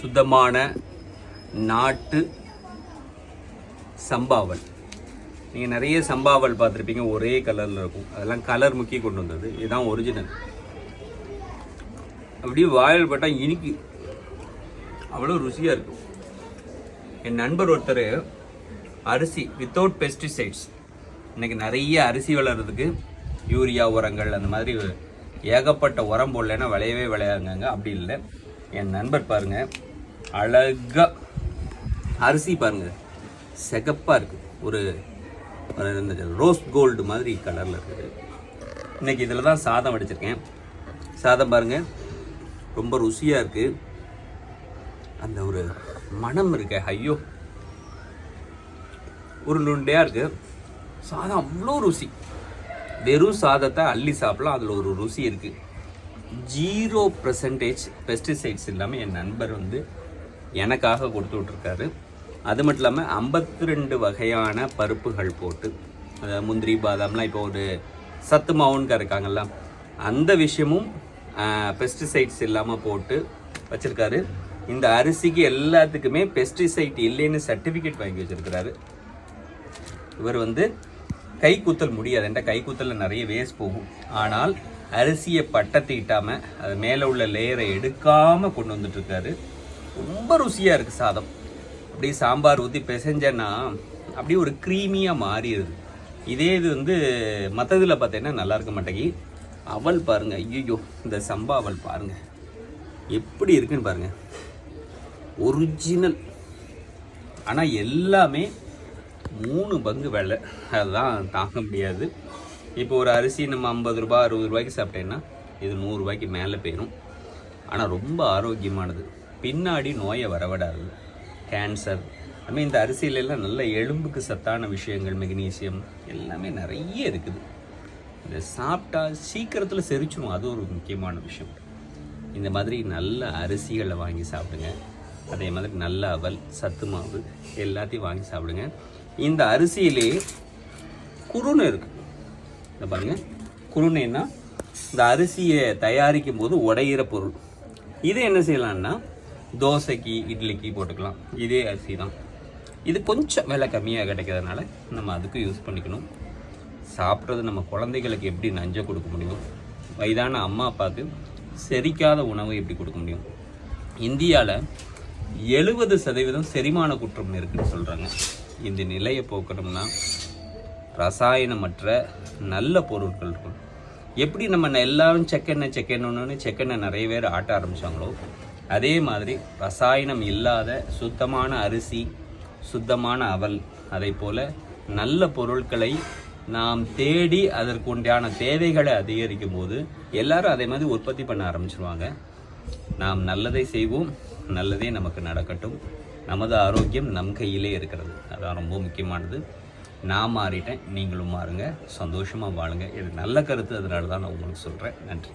சுத்தமான நாட்டு சம்பாவல். நீங்கள் நிறைய சம்பாவல் பார்த்துருப்பீங்க ஒரே கலரில் இருக்கும். அதெல்லாம் கலர் முக்கிய கொண்டு வந்தது. இதுதான் ஒரிஜினல் அப்படியே வாயில் பட்டால் இனிக்கு. அவ்வளோ ருசியாக இருக்கும். என் நண்பர் ஒருத்தர் அரிசி வித்தவுட் பெஸ்டிசைட்ஸ் இன்றைக்கி நிறைய அரிசி வளர்கிறதுக்கு யூரியா உரங்கள் அந்த மாதிரி ஏகப்பட்ட உரம் போடலைன்னா விளையவே விளையாடுங்க அப்படி இல்லை. என் நண்பர் பாருங்கள் அழகாக அரிசி பாருங்கள் செகப்பாக இருக்குது ஒரு இந்த ரோஸ் கோல்டு மாதிரி கலரில் இருக்குது. இன்றைக்கி இதில் தான் சாதம் வடிச்சிருக்கேன். சாதம் பாருங்கள் ரொம்ப ருசியாக இருக்குது அந்த ஒரு மனம் இருக்க. ஐயோ. ஒரு நுண்டையாக இருக்குது சாதம் அவ்வளோ ருசி. வெறும் சாதத்தை அள்ளி சாப்பிடலாம். அதில் ஒரு ருசி இருக்குது ஜீரோ பர்சன்டேஜ் பெஸ்டிசைட்ஸ் இல்லாமல் என் நண்பர் வந்து எனக்காக கொடுத்து விட்ருக்காரு அது மட்டும் இல்லாமல் ஐம்பத்தி ரெண்டு வகையான பருப்புகள் போட்டு அதாவது முந்திரி பாதாம்லாம் இப்போ ஒரு சத்து மாவுன்னு இருக்காங்கல்ல அந்த விஷயமும் பெஸ்டிசைட்ஸ் இல்லாமல் போட்டு வச்சுருக்காரு. இந்த அரிசிக்கு எல்லாத்துக்குமே பெஸ்டிசைட் இல்லைன்னு சர்டிஃபிகேட் வாங்கி வச்சுருக்கிறாரு. இவர் வந்து கை குத்தல் முடியாது. என்ற கை குத்தலில் நிறைய வேஸ்ட் போகும். ஆனால் அரிசியை பட்டை அது மேலே உள்ள லேயரை எடுக்காமல் கொண்டு வந்துட்டுருக்காரு இருக்காரு. ரொம்ப ருசியாக இருக்குது சாதம். அப்படியே சாம்பார் ஊற்றி பிசைஞ்சேன்னா அப்படியே ஒரு க்ரீமியாக மாறிடுது. இதே இது வந்து மற்றதில் பார்த்தீங்கன்னா நல்லா இருக்க மாட்டேங்கி. அவல் பாருங்க ஐயோ இந்த சம்பா அவல் பாருங்கள் எப்படி இருக்குன்னு பாருங்கள் ஒரிஜினல் ஆனால் எல்லாமே மூணு பங்கு விலை. அதுதான் தாங்க முடியாது. இப்போ ஒரு அரிசி நம்ம ஐம்பது ரூபா அறுபது ரூபாய்க்கு சாப்பிட்டேன்னா இது நூறுரூபாய்க்கு மேலே போயிடும் ஆனால் ரொம்ப ஆரோக்கியமானது. பின்னாடி நோயை வரவிடாது. கேன்சர் அதுமாதிரி இந்த அரிசியிலெல்லாம் நல்ல எலும்புக்கு சத்தான விஷயங்கள் மெக்னீசியம் எல்லாமே நிறைய இருக்குது. இதை சாப்பிட்டா சீக்கிரத்தில் செரிச்சிடும் அது ஒரு முக்கியமான விஷயம். இந்த மாதிரி நல்ல அரிசிகளை வாங்கி சாப்பிடுங்க. அதே மாதிரி நல்ல அவல் சத்து மாவு எல்லாத்தையும் வாங்கி சாப்பிடுங்க. இந்த அரிசியிலே குருணை இருக்குது இந்த பாருங்கள் குருணைன்னா இந்த அரிசியை தயாரிக்கும் போது உடையிற பொருள். இது என்ன செய்யலான்னா தோசைக்கு இட்லிக்கு போட்டுக்கலாம். இதே அரிசி தான். இது கொஞ்சம் விலை கம்மியாக கிடைக்கிறதுனால நம்ம அதுக்கும் யூஸ் பண்ணிக்கணும். சாப்பிட்றது நம்ம குழந்தைகளுக்கு எப்படி நஞ்சை கொடுக்க முடியும்? வயதான அம்மா அப்பாவுக்கு செரிக்காத உணவை எப்படி கொடுக்க முடியும்? இந்தியாவில் எழுபது சதவீதம் செரிமான குற்றம் இருக்குதுன்னு சொல்கிறாங்க இந்த நிலையை போக்கணும்னா ரசாயனமற்ற நல்ல பொருட்கள் இருக்கும் எப்படி நம்ம எல்லாரும் செக்கெண்ணெய் செக்கெண்ணெய்னு செக்கெண்ணெய் நிறைய பேர் ஆட்ட ஆரம்பிச்சாங்களோ அதே மாதிரி ரசாயனம் இல்லாத சுத்தமான அரிசி சுத்தமான அவல் அதே போல் நல்ல பொருட்களை நாம் தேடி அதற்குண்டான தேவைகளை அதிகரிக்கும் போது எல்லாரும் அதே மாதிரி உற்பத்தி பண்ண ஆரம்பிச்சிருவாங்க. நாம் நல்லதை செய்வோம் நல்லதே நமக்கு நடக்கட்டும். நமது ஆரோக்கியம் நம் கையிலே இருக்கிறது. அதான் ரொம்ப முக்கியமானது. நான் மாறிட்டேன் நீங்களும் மாறுங்க. சந்தோஷமாக வாழுங்க. இது நல்ல கருத்து அதனால தான் நான் உங்களுக்கு சொல்கிறேன் நன்றி.